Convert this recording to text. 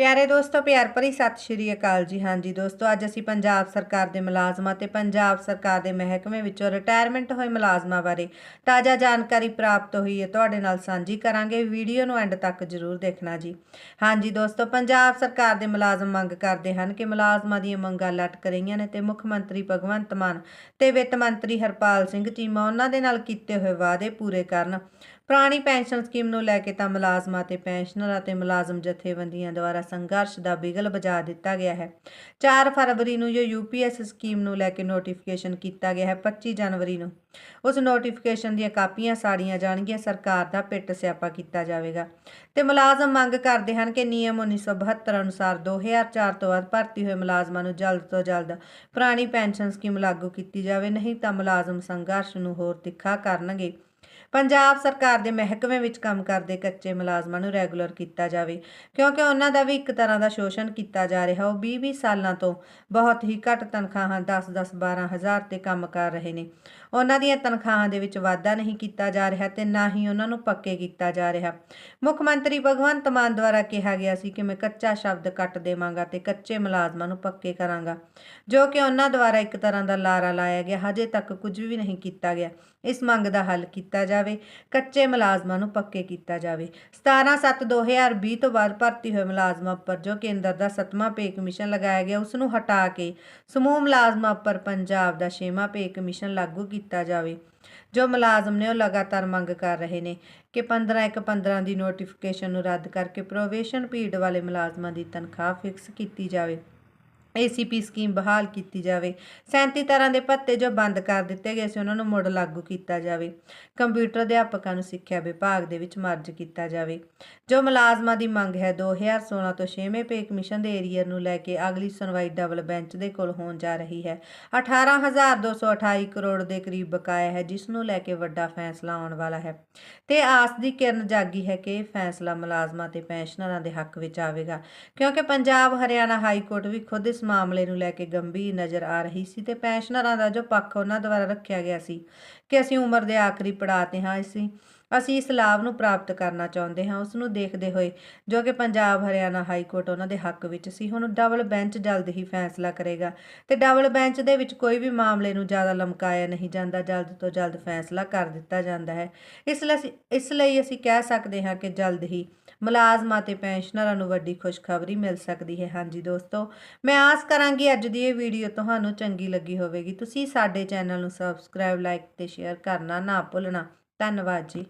ਪਿਆਰੇ ਦੋਸਤੋ, ਪਿਆਰ ਭਰੀ ਸਤਿ ਸ਼੍ਰੀ ਅਕਾਲ ਜੀ। ਹਾਂਜੀ ਦੋਸਤੋ, ਅੱਜ ਅਸੀਂ ਪੰਜਾਬ ਸਰਕਾਰ ਦੇ ਮੁਲਾਜ਼ਮਾਂ ਤੇ ਪੰਜਾਬ ਸਰਕਾਰ ਦੇ ਮਹਿਕਮੇ ਵਿੱਚੋਂ ਰਿਟਾਇਰਮੈਂਟ ਹੋਏ ਮੁਲਾਜ਼ਮਾਂ ਬਾਰੇ ਤਾਜ਼ਾ ਜਾਣਕਾਰੀ ਪ੍ਰਾਪਤ ਹੋਈ ਹੈ। ਤੁਹਾਡੇ ਨਾਲ ਸਾਂਝੀ ਕਰਾਂਗੇ। ਵੀਡੀਓ ਨੂੰ ਐਂਡ ਤੱਕ ਜ਼ਰੂਰ ਦੇਖਣਾ ਜੀ। ਹਾਂਜੀ ਦੋਸਤੋ, ਪੰਜਾਬ ਸਰਕਾਰ ਦੇ ਮੁਲਾਜ਼ਮ ਮੰਗ ਕਰਦੇ ਹਨ ਕਿ ਮੁਲਾਜ਼ਮਾਂ ਦੀਆਂ ਮੰਗਾਂ ਲਟਕ ਰਹੀਆਂ ਨੇ ਤੇ ਮੁੱਖ ਮੰਤਰੀ ਭਗਵੰਤ ਮਾਨ ਤੇ ਵਿੱਤ ਮੰਤਰੀ ਹਰਪਾਲ ਸਿੰਘ ਚੀਮਾ ਉਹਨਾਂ ਦੇ ਨਾਲ ਕੀਤੇ ਹੋਏ ਵਾਅਦੇ ਪੂਰੇ ਕਰਨ। ਪੁਰਾਣੀ ਪੈਨਸ਼ਨ ਸਕੀਮ ਨੂੰ ਲੈ ਕੇ ਤਾਂ ਮੁਲਾਜ਼ਮਾਂ ਤੇ ਪੈਨਸ਼ਨਰ ਅਤੇ ਮੁਲਾਜ਼ਮ ਜਥੇਬੰਦੀਆਂ ਦੁਆਰਾ ਸੰਘਰਸ਼ ਦਾ ਬਿਗਲ ਵਜਾ ਦਿੱਤਾ ਗਿਆ ਹੈ। 4 ਫਰਵਰੀ ਨੂੰ ਜੋ ਯੂਪੀਐਸ ਸਕੀਮ ਨੂੰ ਲੈ ਕੇ ਨੋਟੀਫਿਕੇਸ਼ਨ ਕੀਤਾ ਗਿਆ ਹੈ 25 ਜਨਵਰੀ ਨੂੰ। ਉਸ ਨੋਟੀਫਿਕੇਸ਼ਨ ਦੀਆਂ ਕਾਪੀਆਂ ਸਾੜੀਆਂ ਜਾਣਗੀਆਂ, ਸਰਕਾਰ ਦਾ ਪਿੱਟ ਸਿਆਪਾ ਕੀਤਾ ਜਾਵੇਗਾ। ਤੇ ਮੁਲਾਜ਼ਮ ਮੰਗ ਕਰਦੇ ਹਨ ਕਿ ਨਿਯਮ 1972 ਅਨੁਸਾਰ 2004 ਤੋਂ ਬਾਅਦ ਭਰਤੀ ਹੋਏ ਮੁਲਾਜ਼ਮਾਂ ਨੂੰ ਜਲਦ ਤੋਂ ਜਲਦ ਪੁਰਾਣੀ ਪੈਨਸ਼ਨ ਸਕੀਮ ਲਾਗੂ ਕੀਤੀ ਜਾਵੇ, ਨਹੀਂ ਤਾਂ ਮੁਲਾਜ਼ਮ ਸੰਘਰਸ਼ ਨੂੰ ਹੋਰ ਤਿੱਖਾ ਕਰਨਗੇ। ਪੰਜਾਬ ਸਰਕਾਰ ਦੇ ਮਹਿਕਮੇ ਵਿੱਚ ਕੰਮ ਕਰਦੇ ਕੱਚੇ ਮੁਲਾਜ਼ਮਾਂ ਨੂੰ ਰੈਗੂਲਰ ਕੀਤਾ ਜਾਵੇ, ਕਿਉਂਕਿ ਉਹਨਾਂ ਦਾ ਵੀ ਇੱਕ ਤਰ੍ਹਾਂ ਦਾ ਸ਼ੋਸ਼ਣ ਕੀਤਾ ਜਾ ਰਿਹਾ। ਉਹ 20-20 ਸਾਲਾਂ ਤੋਂ ਬਹੁਤ ਹੀ ਘੱਟ ਤਨਖਾਹਾਂ 10-10 12 ਹਜ਼ਾਰ ਤੇ ਕੰਮ ਕਰ ਰਹੇ ਨੇ। ਉਹਨਾਂ ਦੀਆਂ ਤਨਖਾਹਾਂ ਦੇ ਵਿੱਚ ਵਾਧਾ ਨਹੀਂ ਕੀਤਾ ਜਾ ਰਿਹਾ ਤੇ ਨਾ ਹੀ ਉਹਨਾਂ ਨੂੰ ਪੱਕੇ ਕੀਤਾ ਜਾ ਰਿਹਾ। ਮੁੱਖ ਮੰਤਰੀ ਭਗਵੰਤ ਮਾਨ ਦੁਆਰਾ ਕਿਹਾ ਗਿਆ ਸੀ ਕਿ ਮੈਂ ਕੱਚਾ ਸ਼ਬਦ ਕੱਟ ਦੇਵਾਂਗਾ ਤੇ ਕੱਚੇ ਮੁਲਾਜ਼ਮਾਂ ਨੂੰ ਪੱਕੇ ਕਰਾਂਗਾ, ਜੋ ਕਿ ਉਹਨਾਂ ਦੁਆਰਾ ਇੱਕ ਤਰ੍ਹਾਂ ਦਾ ਲਾਰਾ ਲਾਇਆ ਗਿਆ। ਹਜੇ ਤੱਕ ਕੁਝ ਵੀ ਨਹੀਂ ਕੀਤਾ ਗਿਆ। ਇਸ ਮੰਗ ਦਾ ਹੱਲ ਕੀਤਾ ਜਾ ਜਾਵੇ, ਕੱਚੇ ਮੁਲਾਜ਼ਮਾਂ ਨੂੰ ਪੱਕੇ ਕੀਤਾ ਜਾਵੇ। 17/7/2020 ਤੋਂ ਬਾਅਦ ਭਰਤੀ ਹੋਏ ਮੁਲਾਜ਼ਮਾਂ ਉੱਪਰ ਜੋ ਕੇਂਦਰ ਦਾ 7ਵਾਂ ਪੇ ਕਮਿਸ਼ਨ ਲਗਾਇਆ ਗਿਆ, ਉਸ ਨੂੰ ਹਟਾ ਕੇ ਸਮੂਹ ਮੁਲਾਜ਼ਮਾਂ ਉੱਪਰ ਪੰਜਾਬ ਦਾ 6ਵਾਂ ਪੇ ਕਮਿਸ਼ਨ ਲਾਗੂ ਕੀਤਾ ਜਾਵੇ। ਜੋ ਮੁਲਾਜ਼ਮ ਨੇ ਉਹ ਲਗਾਤਾਰ ਮੰਗ ਕਰ ਰਹੇ ਨੇ ਕਿ 15 ਇੱਕ 15 ਦੀ ਨੋਟੀਫਿਕੇਸ਼ਨ ਨੂੰ ਰੱਦ ਕਰਕੇ ਪ੍ਰੋਵੇਸ਼ਨ ਪੀਰੀਅਡ ਵਾਲੇ ਮੁਲਾਜ਼ਮਾਂ ਦੀ ਤਨਖਾਹ ਫਿਕਸ ਕੀਤੀ ਜਾਵੇ। ਏਸੀਪੀ ਸਕੀਮ ਬਹਾਲ ਕੀਤੀ ਜਾਵੇ। 37 ਤਰ੍ਹਾਂ ਦੇ ਭੱਤੇ ਜੋ ਬੰਦ ਕਰ ਦਿੱਤੇ ਗਏ ਸੀ, ਉਹਨਾਂ ਨੂੰ ਮੁੜ ਲਾਗੂ ਕੀਤਾ ਜਾਵੇ। ਕੰਪਿਊਟਰ ਅਧਿਆਪਕਾਂ ਨੂੰ ਸਿੱਖਿਆ ਵਿਭਾਗ ਦੇ ਵਿੱਚ ਮਰਜ ਕੀਤਾ ਜਾਵੇ। ਜੋ ਮੁਲਾਜ਼ਮਾਂ ਦੀ ਮੰਗ ਹੈ 2016 ਤੋਂ 6ਵੇਂ ਪੇ ਕਮਿਸ਼ਨ ਦੇ ਏਰੀਅਰ ਨੂੰ ਲੈ ਕੇ ਅਗਲੀ ਸੁਣਵਾਈ ਡਬਲ ਬੈਂਚ ਦੇ ਕੋਲ ਹੋਣ ਜਾ ਰਹੀ ਹੈ। 18228 ਕਰੋੜ ਦੇ ਕਰੀਬ ਬਕਾਇਆ ਹੈ, ਜਿਸ ਨੂੰ ਲੈ ਕੇ ਵੱਡਾ ਫੈਸਲਾ ਆਉਣ ਵਾਲਾ ਹੈ। ਤੇ ਆਸ ਦੀ ਕਿਰਨ ਜਾਗੀ ਹੈ ਕਿ ਇਹ ਫੈਸਲਾ ਮੁਲਾਜ਼ਮਾਂ ਤੇ ਪੈਨਸ਼ਨਰਾਂ ਦੇ ਹੱਕ ਵਿੱਚ ਆਵੇਗਾ, ਕਿਉਂਕਿ ਪੰਜਾਬ, ਹਰਿਆਣਾ ਹਾਈ ਕੋਰਟ ਵੀ ਖੁਦ ਇਸ ਮਾਮਲੇ ਨੂੰ ਲੈ ਕੇ ਗੰਭੀਰ ਨਜ਼ਰ ਆ ਰਹੀ ਸੀ ਤੇ ਪੈਨਸ਼ਨਰਾਂ ਦਾ ਜੋ ਪੱਖ ਉਹਨਾਂ ਦੁਆਰਾ ਰੱਖਿਆ ਗਿਆ ਸੀ ਕਿ ਅਸੀਂ ਉਮਰ ਦੇ ਆਖਰੀ ਪੜਾਅ ਤੇ ਹਾਂ ਅਸੀਂ ਅਸੀਂ ਇਸ ਲਾਭ ਨੂੰ ਪ੍ਰਾਪਤ ਕਰਨਾ ਚਾਹੁੰਦੇ ਹਾਂ ਉਸ ਨੂੰ ਦੇਖਦੇ ਹੋਏ, ਜੋ ਕਿ ਪੰਜਾਬ, ਹਰਿਆਣਾ ਹਾਈ ਕੋਰਟ ਉਹਨਾਂ ਦੇ ਹੱਕ ਵਿੱਚ ਸੀ, ਹੁਣ ਡਬਲ ਬੈਂਚ ਜਲਦ ਹੀ ਫੈਸਲਾ ਕਰੇਗਾ ਤੇ ਡਬਲ ਬੈਂਚ ਦੇ ਵਿੱਚ ਕੋਈ ਵੀ ਮਾਮਲੇ ਨੂੰ ਜ਼ਿਆਦਾ ਲਮਕਾਇਆ ਨਹੀਂ ਜਾਂਦਾ, ਜਲਦ ਤੋਂ ਜਲਦ ਫੈਸਲਾ ਕਰ ਦਿੱਤਾ ਜਾਂਦਾ ਹੈ। ਇਸ ਲਈ ਇਸ ਲਈ ਅਸੀਂ ਕਹਿ ਸਕਦੇ ਹਾਂ ਕਿ ਜਲਦ ਹੀ ਮੁਲਾਜ਼ਮਾਂ ਤੇ ਪੈਨਸ਼ਨਰਾਂ ਨੂੰ ਵੱਡੀ ਖੁਸ਼ਖਬਰੀ ਮਿਲ ਸਕਦੀ ਹੈ। ਹਾਂਜੀ ਦੋਸਤੋ, ਮੈਂ ਆਸ ਕਰਾਂਗੀ ਅੱਜ ਦੀ ਇਹ ਵੀਡੀਓ ਤੁਹਾਨੂੰ ਚੰਗੀ ਲੱਗੀ ਹੋਵੇਗੀ। ਤੁਸੀਂ ਸਾਡੇ ਚੈਨਲ ਨੂੰ ਸਬਸਕ੍ਰਾਈਬ, ਲਾਈਕ ਤੇ ਸ਼ੇਅਰ ਕਰਨਾ ਨਾ ਭੁੱਲਣਾ। ਧੰਨਵਾਦ ਜੀ।